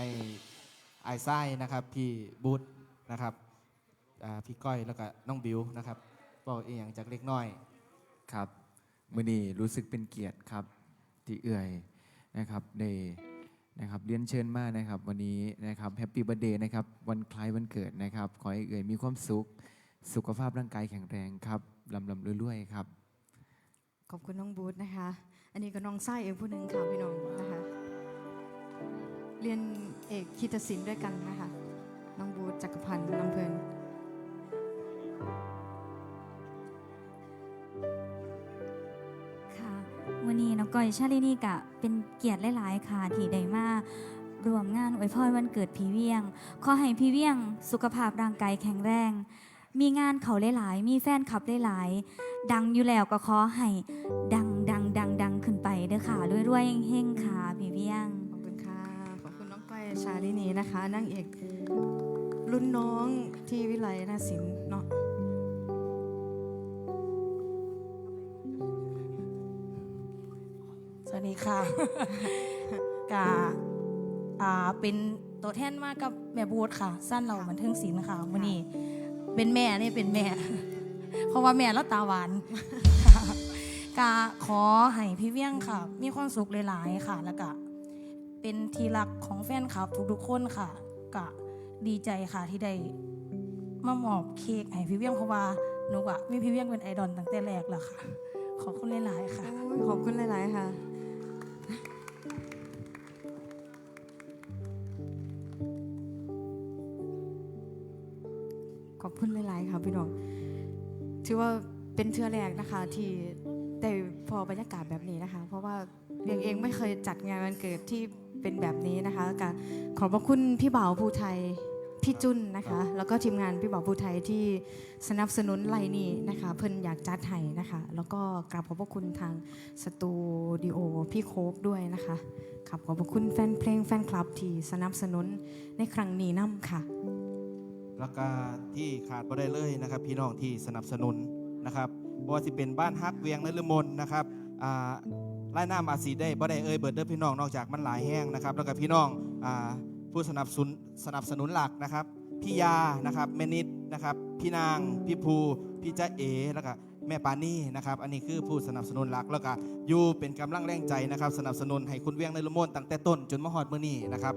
ให้ไอ้ไส้นะครับ พี่บูธนะครับอ่าพี่ก้อยแล้วก็น้องบิวนะครับบอกอีกอย่างจากเล็กน้อย ครับมื่อนี้รู้สึกเป็นเกียรติครับที่เอื่อยนะครับได้นะครับเรียนเชิญมากนะครับ วันนี้นะครับแฮปปี้ r บ h เดย์นะครับวันคล้ายวันเกิดนะครับ ขอให้เอื่อยมีความสุข สุขภาพร่างกายแข็งแรงครับลำลำรวยๆครับ ขอบคุณน้องบูธนะคะ อันนี้ก็น้องไส้เองผู้หนึ่งค่ะพี่น้องนะคะ เรียนเอกคีตศิลป์ด้วยกันนะคะน้องบูธจักรพันธ์ลำเพลินค่ะวันนี้น้องก้อยชาลินี่กะเป็นเกียรติหลายๆค่ะที่ได้มารวมงานอวยพรวันเกิดพี่เวียง ขอให้พี่เวียงสุขภาพร่างกายแข็งแรง มีงานเขาหลายๆ มีแฟนคลับหลายๆ ดังอยู่แล้วก็ขอให้ดังดังดังดังขึ้นไปเด้อค่ะรวยๆเฮงๆค่ะพี่เวียง ชาลินีนะคะนางเอกรุ่นน้องที่วิไลนาศิลป์เนาะสวัสดีค่ะกาอ่าเป็นตัวแทนมากับแม่บูธค่ะ สั้นเราบันเทิงศิลป์ค่ะวันนี้เป็นแม่นี่เป็นแม่ เพราะว่าแม่แล้วตาหวานกาขอให้พี่เวียงค่ะ มีความสุขหลายๆค่ะ แล้วก็ เป็นที่รักของแฟนคลับทุกๆคนค่ะกะดีใจค่ะที่ได้มามอบเค้กให้พี่เวียงเพราะว่าหนูอะมีพี่เวียงเป็นไอดอลตั้งแต่แรกแล้วค่ะ ขอบคุณหลายๆค่ะ โอ้ยขอบคุณหลาย ๆ ค่ะ ขอบคุณหลาย ๆ ค่ะพี่น้อง ถือว่าเป็นเทือแรกนะคะ ที่ได้พอบรรยากาศแบบนี้นะคะ เพราะว่าเรียงเองไม่เคยจัดงานวันเกิดที่ เป็นแบบนี้นะคะก็ขอบพระคุณพี่บ่าวภูไทยพี่จุนนะคะ แล้วก็ทีมงานพี่บ่าวภูไทยที่สนับสนุนไลน์นี้นะคะ เพิ่นอยากจัดให้นะคะ แล้วก็กราบขอบพระคุณทางสตูดิโอพี่โคกด้วยนะคะครับขอบพระคุณแฟนเพลงแฟนคลับที่สนับสนุนในครั้งนี้นํค่ะแล้วก็ที่ขาดบ่ได้เลยนะครับ พี่น้องที่สนับสนุนนะครับบ่ว่าสิเป็นบ้านฮักเวียงนฤมลนะครับอ่า ไล่น้ำอาจสีได้บ่ได้เอ่ยเบิดเด้อพี่น้องนอกจากมันหลายแห้งนะครับ แล้วก็พี่น้องผู้สนับสนุนสนับสนุนหลักนะครับ พี่ยานะครับแม่นิดนะครับ พี่นาง พี่ภู พี่จ้าเอแล้วก็แม่ปานี่นะครับ อันนี้คือผู้สนับสนุนหลักแล้วก็อยู่เป็นกำลังแรงใจนะครับ สนับสนุนให้คุณเวียงในฤมลตั้งแต่ต้นจนมาฮอดมื้อนี้นะครับ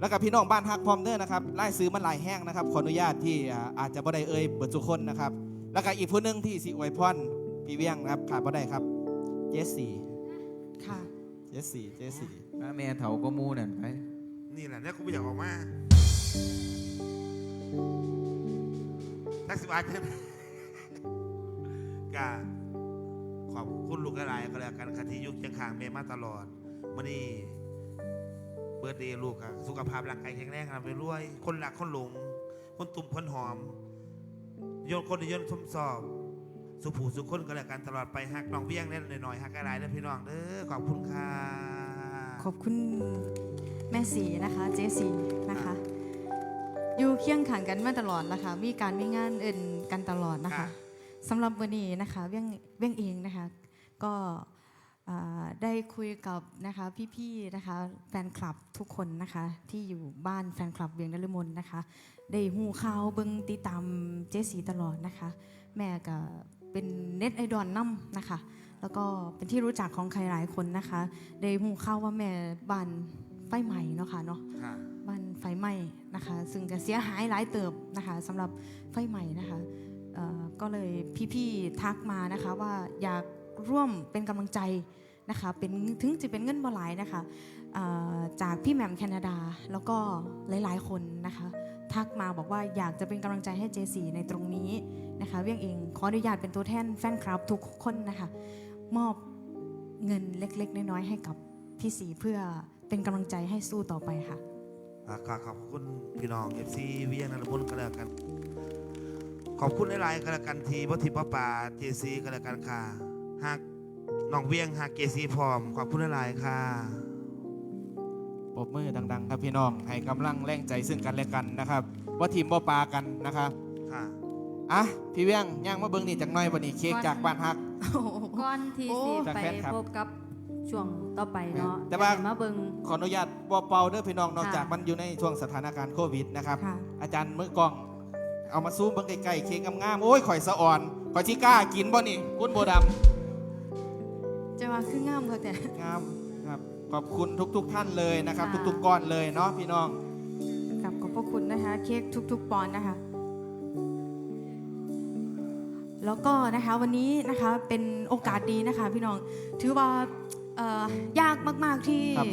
แล้วก็พี่น้องบ้านฮักพร้อมเด้อนะครับไล่ซื้อมันหลายแห้งนะครับ ขออนุญาตที่อาจจะบ่ได้เอ่ยเปิดทุกคนนะครับ แล้วก็อีกผู้หนึงที่สิอวยพรพี่เวียงนะครับขาดบ่ได้ครับเจสซี่ เจสซี่เจสซี่แม่เถาก็มูนั่นไป นี่แหละเนี่ยกูไม่อยากออกมานักสิบาทใช่ไหมก็ขอบคุณลูกหลายๆก็แล้วกันค่ะที่อยุคยังขางเมมาตลอดมื่อนี้เบิร์ดเดย์ลูกอะสุขภาพร่างกายแข็งแรงครับไปรวย คนรักคนหลง คนตุ่มคนหอม โยนคนโยนทมสอบ สุผูสุขคนก็แล้วกันตลอดไปฮักน้องเบี้ยงเล่นหน่อยๆฮักอะไรนะพี่น้องเด้อขอบคุณค่ะ ขอบคุณแม่สีนะคะ เจสีนะคะ อยู่เคียงขังกันมาตลอดนะคะ มีการมีงานเอื่นกันตลอดนะคะค่ะสำหรับวันนี้นะคะเวียงเวียงเองนะคะ ก็อ่าได้คุยกับนะคะพี่ๆนะคะแฟนคลับทุกคนนะคะที่อยู่บ้านแฟนคลับเวียงนฤมลนะคะ ได้หูข่าวเบิงติดตามเจสีตลอดนะคะ แม่ก็ เป็นเน็ตไอดอลน้ำนะคะ แล้วก็เป็นที่รู้จักของใครหลายคนนะคะได้หูข่าวว่าแม่บ้านไฟใหม่เนาะค่ะเนาะค่ะบ้านไฟไหม้นะคะ ซึ่งก็เสียหายหลายเติบนะคะสำหรับไฟไหม้นะคะเอ่อก็เลยพี่ๆทักมานะคะว่าอยากร่วมเป็นกำลังใจนะคะเป็นถึงจะเป็นเงินบ่หลายนะคะเอ่อจากพี่แหม่มแคนาดาแล้วก็หลายๆคนนะคะ ทักมาบอกว่าอยากจะเป็นกำลังใจให้เจสีในตรงนี้นะคะเวียงเองขออนุญาตเป็นตัวแทนแฟนคลับทุกคนนะคะมอบเงินเล็ก ๆ น้อยๆให้กับพี่สีเพื่อเป็นกำลังใจให้สู้ต่อไปค่ะขอขอบคุณพี่น้องเอฟซีเวียงนรบุญก็แล้วกัน ขอบคุณหลายๆก็แล้วกันทีวัตถิปป่าเจซีก็แล้วกันค่ะหากน้องเวียงหากเจซีพร้อม ขอบคุณหลายๆค่ะ บมือดัง ๆ ครับพี่น้องให้กำลังแรงใจซึ่งกันและกันนะครับว่าทีมบ่ปากันนะครับค่ะอะพี่เวียงย่างมาเบิ่งนี่จากหน้อยวันนี้เค้กจากบ้านฮัก ก่อนที่โอ้ สิจากไปแฟนคลับ พบกับช่วงต่อไปเนาะแต่ว่าอยกให้มาเบิงขออนุญาตเบาๆเด้อพี่น้องนอกค่ะจากมันอยู่ในช่วงสถานการณ์โควิดนะครับ ค่ะ อาจารย์มือกล้องเอามาซูมเบิ่งใกล้ๆเค้กงามๆโอ้ยข่อยสะอ่อนข่อยที่กล้ากินบ่นี่คุณโบดจะมาคืองามเขาแต่ำงามครับ ขอบคุณทุกๆท่านเลยนะครับ ค่ะ ทุกๆก้อนเลยเนาะพี่น้อง กับขอบพระคุณนะคะ เค้กทุกๆปอนด์นะคะ แล้วก็นะคะวันนี้นะคะเป็นโอกาสดีนะคะ พี่น้องถือว่าเอ่อยากมากๆที่ครับ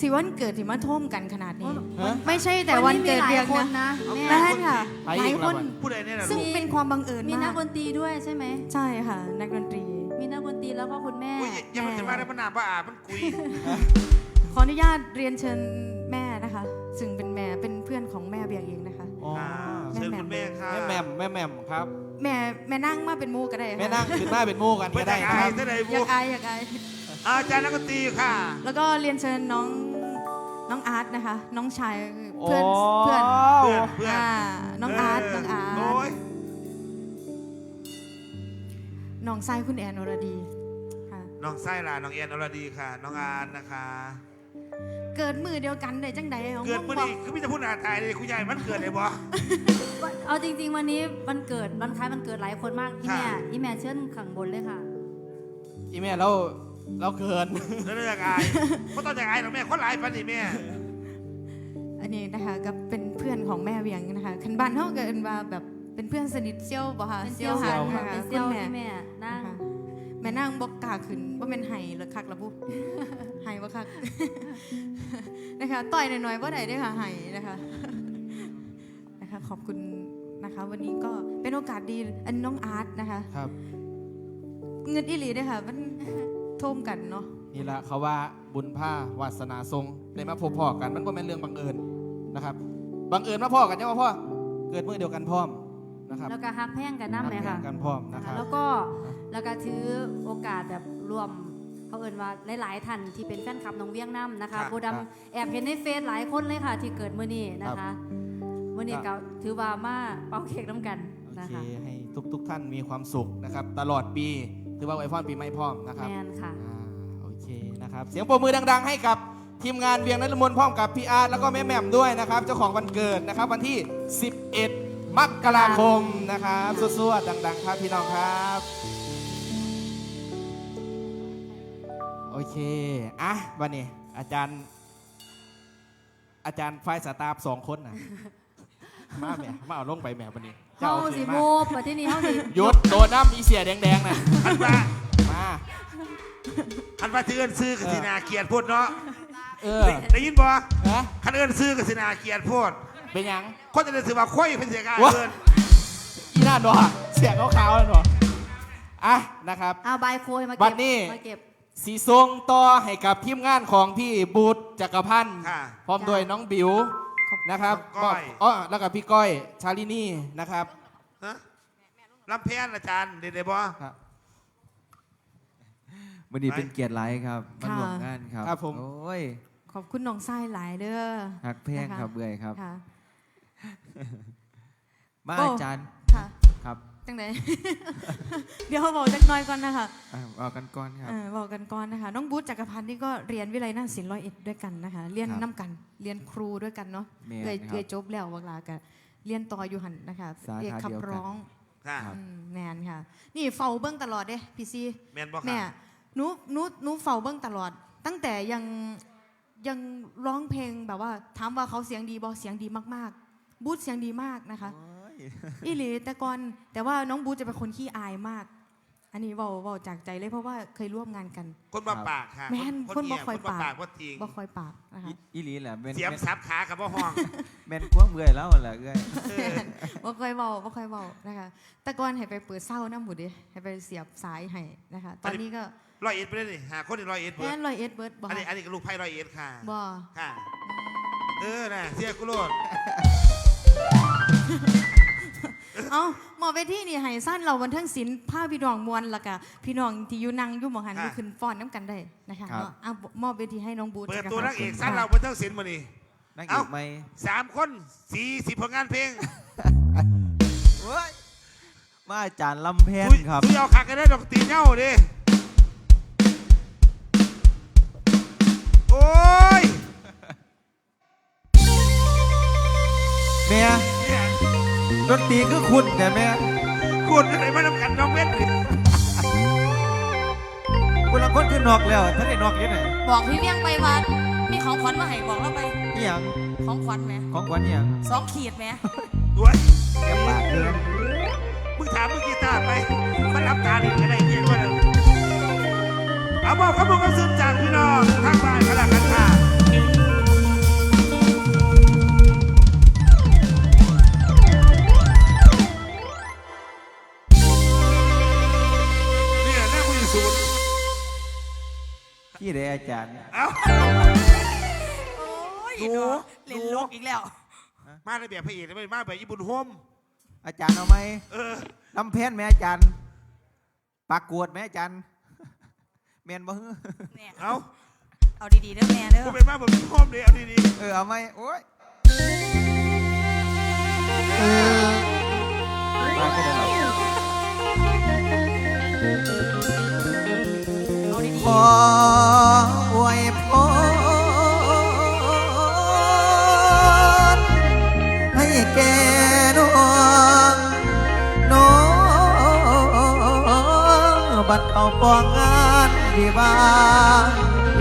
สิวันเกิดที่มาท่วมกันขนาดนี้ฮะ ไม่ใช่แต่วันเกิดเดียวคนนะนะแม่แม่ค่ะไปหลาอียกคแล้วนอะผู้ใดเนี่ยนะซึ่งลูกเป็นความบังเอิญมีนัมากกดนตรีด้วยใช่ไหม ใช่ค่ะ นักดนตรีมีนักดนตรี แล้วก็คุณแม่อุ้ยอย่ามันจะมาได้มันหนาบ้าอามันกุยขออนุญาตเรียนเชิญแม่นะคะ ซึ่งเป็นแม่เป็นเพื่อนของแม่เบียงเองนะคะ อ๋ออ่าเชิญคุณแม่ค่ะแม่แหม่มแม่แหม่มครับ แม่แม่นั่งมาเป็นหมูก็ได้ค่ะแม่นั่งขึ้นหน้าเป็นหมู่กันเพื่ก็อนได้ได้คอารัยบเท่าไหร่อบุยากอายอยากอายอาจารย์นักดนตรีค่ะ แล้วก็เรียนเชิญน้องน้องอาร์ตนะคะ น้องชายเพื่อนเพื่อนเพื่อนเพื่อนอ่าน้องอาร์ตน้องอาโอ้ร์ตยน้องชายคุณแอนอรดีค่ะ น้องไส้ล่ะน้องเอียนอรดีค่ะ น้องอาร์ตนะคะ เกิดมือเดียวกันได้จังใดของเกิดมึมื่งอบอกนี้คือมิจะพูดหนาตายเลยคุณยายมันเกิดเลยบ่ เอาจริง ๆ วันนี้วันเกิดวันคล้ายวันเกิดหลายคนมากอีค่ะแม่อีแม่เชิญขังบนเลยค่ะ อีแม่เราเราเกิน แล้วเรื่องอายก็ต้องจากอายหรอกแม่คนหลายปันนี่แม่ อันนี้นะคะก็เป็นเพื่อนของแม่เวียงนะคะคันบ้านเขาเกินว่าแบบเป็นเพื่อนสนิทเซี่ยวบ่ค่ะเป็นเซียวหัหันนค่ะค่ะเป็นเซียวคุณแม่ที่แม่นั่งนะคะ แม่นั่งบอกกล้าขึ้นว่าเป็นไห้หรือคักละบุไห้บ่คักนะคะต่อยหน่อยๆว่าไหนได้อค่ะไห้นะคะนะคะ ขอบคุณนะคะ วันนี้ก็เป็นโอกาสดีอันน้องอาร์ตนะคะครับ เงินอิลีด้วยค่ะ มันโทมกันเนาะนี่ละเขาว่าบุญผ้าวาสนาทรงได้มาพบพ่อกัน มันก็เป็นเรื่องบังเอิญนะครับบังเอิญมาพ่อกันยังว่าพ่อเกิดเมื่อเดียวกันพร้อม นะครับแล้วก็ฮักแพงกันน้ำไหมรัค่ะกกันพร้อมนะครับแล้วก็แล้วก็ถือโอกาสแบบรวมเขาเอินว่าหลายๆท่านที่เป็นแฟนคลับน้องเวียงน้ำนะคะครับโบดำแอบเห็นในเฟซหลายคนเลยค่ะ ที่เกิดมื่อนี้นะคะมื่อนี้ก็ถือว่ามาเป่าเค้กน้ำกันโอนะเคคะให้ทุกทุกๆท่านมีความสุขนะครับ ตลอดปีถือว่าไอพอนปีใหม่พร้อมนะครับแมนค่ะอ่าโอเคนะครับ เสียงปรบมือดัง ๆ ให้กับทีมงานเวียงนฤมลพร้อมกับพี่อาร์ตแล้วก็แม่แหม่มด้วยนะครับ เจ้าของวันเกิดนะครับวันที่ 11 มกราคมนะครับสวดๆดัง ๆ ครับพี่น้องครับ โอเค อะวันนี้ อาจารย์ อาจารย์ฝ่ายสตาฟสองคนนะมาแหม่มาเอาลงไปแหม่วันนี้เฮาโอคสิมาโมบประเทศนี้เฮาสิหยุดโดนน้ำอีเสียแดงๆนะอันว่ามาอันว่าที่เอินซื้อกับสินาเกียรติพูดเนาะเออได้ได้ยินบ่ฮะคันเอินซื้อกับสินาเกียรติพูด เป็นหยังคนจะได้ถือว่าค่อยเป็นเสียกายวะเอินอีหน้าดอเสียงขาวๆเลยหนออะนะครับ เอาใบโคยมาวัเก็นบนี้ มาเก็บ สีทรงต่อให้กับทีมงานของพี่บูธจักรพันธ์ค่ะ พร้อมด้วยน้องบิวนะครับน้องก้อย อ๋อแล้วกับพี่ก้อยชาลินีนะครับฮะลำแพนอาจารย์เด็ดๆบ่ ครับ วันนี้ไป เป็นเกียรติไลายครับมันค่ะ ร่วมงานครับครับผม โอ้ยขอบคุณน้องไส้หลายเด้อหักแพงนะคะครับเบื่อยครับ ค่ะ มาโอ้ อาจารย์ค่ะ ครับจังไหน เดี๋ยวบอกจักหน้อยก่อนนะคะอะเอากันก่อนครับ เออบอกกันก่อนนะคะ น้องบูธจักรพันธ์นี่ก็เรียนวิไลนาฏศิลป์ร้อยเอ็ดด้วยกันนะคะ เรียนครับน้กัน เรียนครูด้วยกันเนาะแม่นเลยครับเลยจบแล้วเวลากันเรียนต่ออยู่หันนะคะสาขาเอกขัเดียวกันร้องค่ะครับ อืมแมนค่ะ นี่เฝ้าเบิ้งตลอดเด้พี่ซี แมนบ่แม่ค่ะหนูหนูหนูเฝ้าเบิ้งตลอด ตั้งแต่ยังยังร้องเพลงแบบว่าถามว่าเขาเสียงดีบอเสียงดีมากๆ บูธเสียงดีมากนะคะอีหลีแต่ก่อนแต่ว่าน้องบูธจะเป็นคนขี้อายมาก อันนี้เว้าเว้าจากใจเลยเพราะว่าเคยร่วมงานกัน คนบ่ปากค่ะแม่นคนบ่เงียค่อยคนบ่ปากปากบ่จริงบ่คอยปากนะคะอีอีหลีแหละเป็นเสียมเป็นสับขากับบ่ห้องแม่นกว้างเบื่อยแล้วแหละเอ้ยบ่ค่อยเว้าบ่ค่อยเว้านะคะแต่ก่อนให้ไปเปิดเศร้าน้ำหมุดดิให้ไปเสียบสายให้นะคะตอนนี้ก็ร้อยเอ็ดไปเลยนี่หาคนที่ร้อยเอ็ดเบิแม่ดนร้อยเอ็ดเบิร์ดบ่อันนี้อันนี้ก็ลูกไพ่ร้อยเอ็ดค่ะบ่ค่ะเออน่ะเสียกุโลด เอ้าหมอเวทีนี่ให้สั้นเราบันเทิงศิลป์ผ้าพี่น้องมวลแล้วก็พี่น้องที่อยู่นั่งอยู่หมองหันอยู่ขึ้นฟ้อนน้ำกันได้นะคะเนาะเอามอบเวทีให้น้องบูธเปิดจักรตัวพันันกธ์เอกสั้นเราเพิ่นต้องศิลป์มานี่ นักเอเอ้า กไหมสามคนสี่สิบผลงานเพลงเว้ยมาอาจารย์ลำแพนคุยครับ คุยเอาคักกันได้ดอกตีเน่าดิ แม่เนี่ยดนตรีคือคุณแต่แม่คุณอะไรมาทำกันน้องเว้นคุณละคนคือนอกแล้วท่านได้นอกยังไงบอกพี่เวียงไปว่ามีของขวัญมาให้บอกเราไปนี่ยังของขวัญไหมของขวัญนี่ยังสองขีดไหมด้วยแกปากเดิมมึงถามมึงกีตาร์ไปมันรับตาดีอะไรเนี่ยก็เลยเอาบอกเขาบอกเขาซื้อจากพี่น้องทางบ้านขนาดกันค่ะเนี่ ที่ใดอาจารย์เอ้าโอ้ยเนาะเล่นโลกอีกแล้ว มาในแบบพระเอกไม่มาแบบญี่ปุ่นโฮมอาจารย์เอาไหมเออลำแพนไหมอาจารย์ปากกวดไหมอาจารย์แมนบ่ฮึแม่เอาเอาดีๆเด้อแม่เด้อกูเป็นมาแบบโฮมเลยเอาดีเออเอาไหมโอ้ยมาก็ได้หรอกเอาดีขออ เขาปองงานดีบ้าง